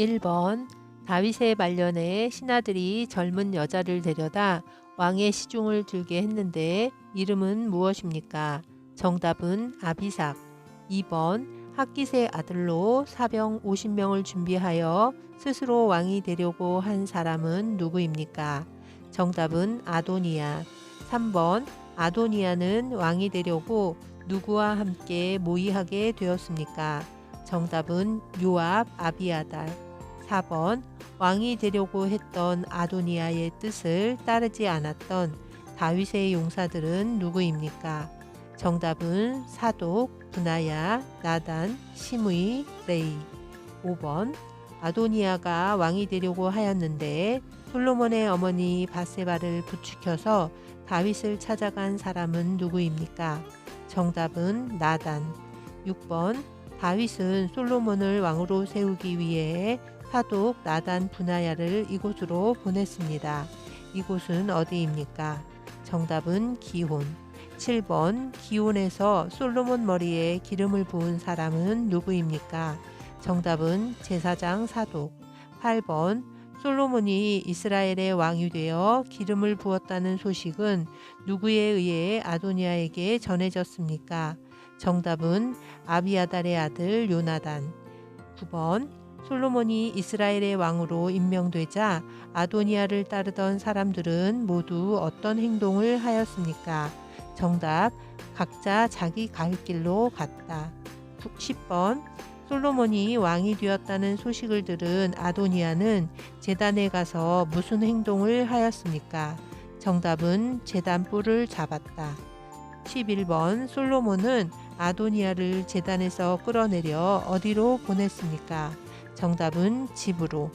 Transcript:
1번 다윗의 말년에 신하들이 젊은 여자를 데려다 왕의 시중을 들게 했는데 이름은 무엇입니까? 정답은 아비삭. 2번 학기세 아들로 사병 50명을 준비하여 스스로 왕이 되려고 한 사람은 누구입니까? 정답은 아도니아. 3번 아도니아는 왕이 되려고 누구와 함께 모의하게 되었습니까? 정답은 요압 아비아달. 4번 왕이 되려고 했던 아도니아의 뜻을 따르지 않았던 다윗의 용사들은 누구입니까? 정답은 사독, 분하야, 나단, 시므이, 레이. 5번 아도니아가 왕이 되려고 하였는데 솔로몬의 어머니 바세바를 부추켜서 다윗을 찾아간 사람은 누구입니까? 정답은 나단. 6번 다윗은 솔로몬을 왕으로 세우기 위해 사독 나단 분하야를 이곳으로 보냈습니다. 이곳은 어디입니까? 정답은 기혼. 7번 기혼에서 솔로몬 머리에 기름을 부은 사람은 누구입니까? 정답은 제사장 사독. 8번 솔로몬이 이스라엘의 왕이 되어 기름을 부었다는 소식은 누구에 의해 아도니아에게 전해졌습니까? 정답은 아비아달의 아들 요나단. 9번 솔로몬이 이스라엘의 왕으로 임명되자 아도니아를 따르던 사람들은 모두 어떤 행동을 하였습니까? 정답 각자 자기 갈 길로 갔다. 10번 솔로몬이 왕이 되었다는 소식을 들은 아도니아는 제단에 가서 무슨 행동을 하였습니까? 정답은 제단 뿔을 잡았다. 11번 솔로몬은 아도니아를 제단에서 끌어내려 어디로 보냈습니까? 정답은 집으로.